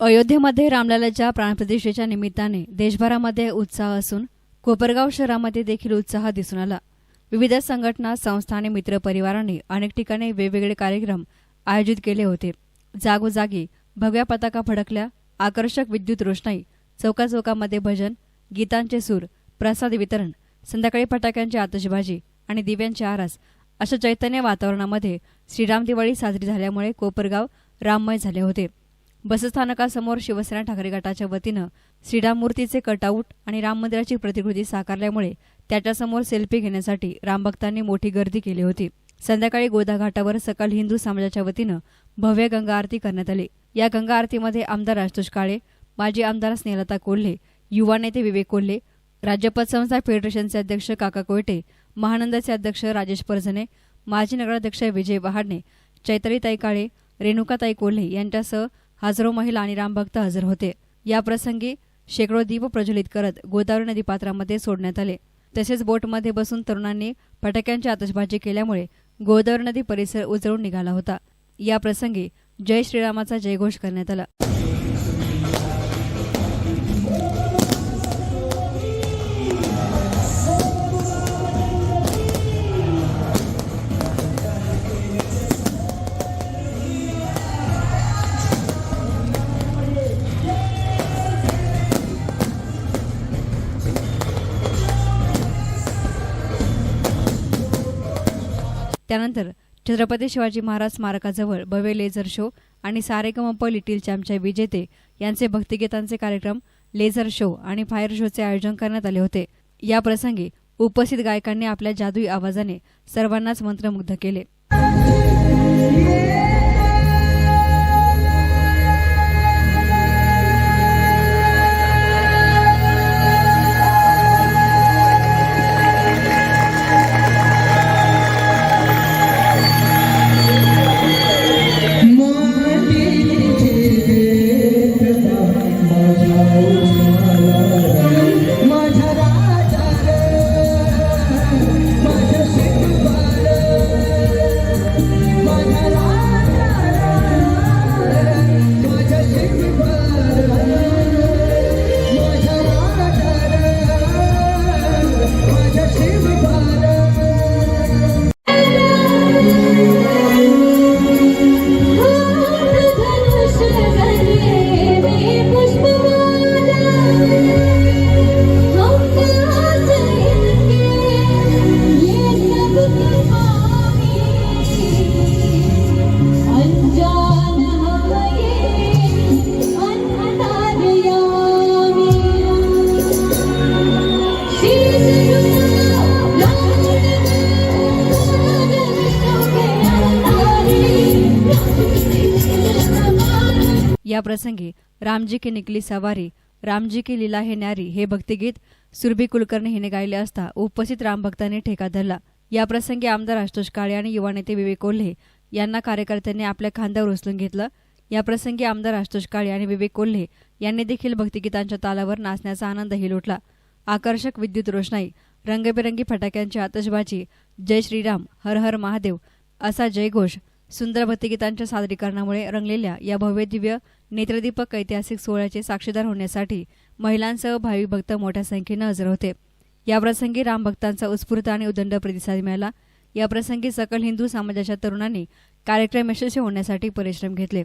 अयोध्येमध्ये रामलालाच्या प्राणप्रतिष्ठेच्या निमित्ताने देशभरामध्ये उत्साह असून कोपरगाव शहरामध्ये देखील उत्साह दिसून आला. विविध संघटना संस्था आणि मित्रपरिवारांनी अनेक ठिकाणी वेगवेगळे कार्यक्रम आयोजित केले होते. जागोजागी भगव्या पताका फडकल्या आकर्षक विद्युत रोषणाई चौकाचौकामध्ये भजन गीतांचे सूर प्रसाद वितरण संध्याकाळी फटाक्यांची आतषबाजी आणि दिव्यांचे आरास अशा चैतन्य वातावरणामध्ये श्रीराम दिवाळी साजरी झाल्यामुळे कोपरगाव राममय झाले होते. बसस्थानकासमोर शिवसेना ठाकरे गटाच्या वतीनं श्रीराममूर्तीचे कटआऊट आणि राम मंदिराची प्रतिकृती साकारल्यामुळे त्याच्यासमोर सेल्फी घेण्यासाठी रामभक्तांनी मोठी गर्दी केली होती. संध्याकाळी गोदा घाटावर सकल हिंदू समाजाच्या वतीनं भव्य गंगा आरती करण्यात आली. या गंगा आरतीमध्ये आमदार राजतोष काळे माजी आमदार स्नेहलता कोल्हे युवा नेते विवेक कोल्हे राज्यपत संस्था फेडरेशनचे अध्यक्ष काका कोयटे महानंदाचे अध्यक्ष राजेश परजणे माजी नगराध्यक्ष विजय बहाडणे चैतालीताई काळे रेणुकाताई कोल्हे यांच्यासह हजारो महिला आणि रामभक्त हजर होते. या प्रसंगी शेकडो दीप प्रज्वलित करत गोदावरी नदीपात्रामध्ये सोडण्यात आले. तसेच बोटमध्ये बसून तरुणांनी फटाक्यांची आतषबाजी केल्यामुळे गोदावरी नदी परिसर उजळून निघाला होता. या प्रसंगी जय श्रीरामाचा जयघोष करण्यात आला. त्यानंतर छत्रपती शिवाजी महाराज स्मारकाजवळ भव्य लेझर शो आणि सारेगमप लिटिल चॅम्पच्या विजेते यांचे भक्तिगीतांचे कार्यक्रम लेझर शो आणि फायर शोचे आयोजन करण्यात आले होते. या प्रसंगी उपस्थित गायकांनी आपल्या जादुई आवाजाने सर्वांनाच मंत्रमुग्ध केले. या प्रसंगी रामजी की निकली सवारी रामजी की लीला हे न्यारी हे भक्तिगीत सुरभी कुलकर्णी हिने गायले असता उपस्थित रामभक्तांनी ठेका धरला. या प्रसंगी आमदार आशुतोष काळे आणि युवा नेते विवेक कोल्हे यांना कार्यकर्त्यांनी आपल्या खांद्यावर उचलून घेतलं. या प्रसंगी आमदार आशुतोष काळे आणि विवेक कोल्हे यांनी देखील भक्तिगीतांच्या तालावर नाचण्याचा आनंदही लुटला. आकर्षक विद्युत रोषणाई रंगबेरंगी फटाक्यांची आतषबाजी जय श्रीराम हर हर महादेव असा जयघोष सुंदर भक्तिगीतांच्या सादरीकरणामुळे रंगलेल्या या भव्य दिव्य नेत्रदीपक ऐतिहासिक सोहळ्याचे साक्षीदार होण्यासाठी महिलांसह भावी भक्त मोठ्या संख्येनं हजर होते. याप्रसंगी रामभक्तांचा उत्स्फूर्त आणि उदंड प्रतिसाद मिळाला. याप्रसंगी सकल हिंदू समाजाच्या तरुणांनी कार्यक्रम यशस्वी होण्यासाठी परिश्रम घेतले.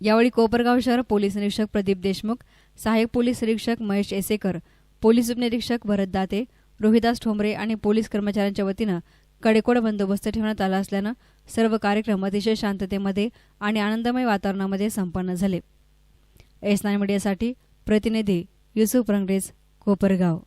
यावेळी कोपरगाव शहर पोलीस निरीक्षक प्रदीप देशमुख सहाय्यक पोलीस निरीक्षक महेश एसेकर पोलीस उपनिरीक्षक भरत दाते रोहिदास ठोंबरे आणि पोलीस कर्मचाऱ्यांच्या वतीनं कडेकोड बंदोबस्त ठेवण्यात आला असल्यानं सर्व कार्यक्रम अतिशय शांततेमध्ये आणि आनंदमय वातावरणामध्ये संपन्न झाले. एस नाईन मीडियासाठी प्रतिनिधी युसुफ रंगरेज कोपरगाव.